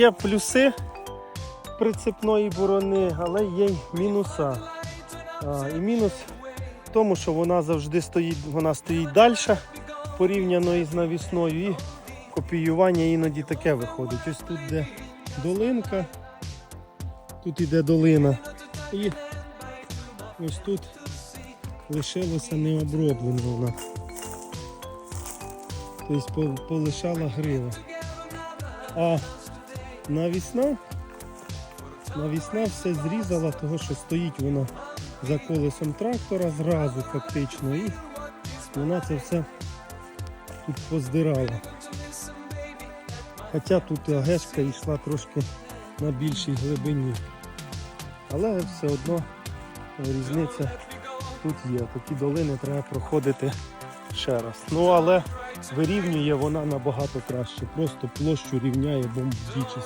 Є плюси прицепної борони, але є й мінуса. А, і мінус в тому, що вона завжди стоїть, вона стоїть далі порівняно із навісною. І копіювання іноді таке виходить. Ось тут де долинка, тут іде долина. І ось тут лишилося необроблено вона. Тобто полишала грива. А навісна, навісна все зрізала, того що стоїть вона за колесом трактора зразу фактично. І вона це все тут поздирала. Хоча тут агешка йшла трошки на більшій глибині. Але все одно різниця тут є. Такі долини треба проходити ще раз. Ну але вирівнює вона набагато краще. Просто площу рівняє бомбічно.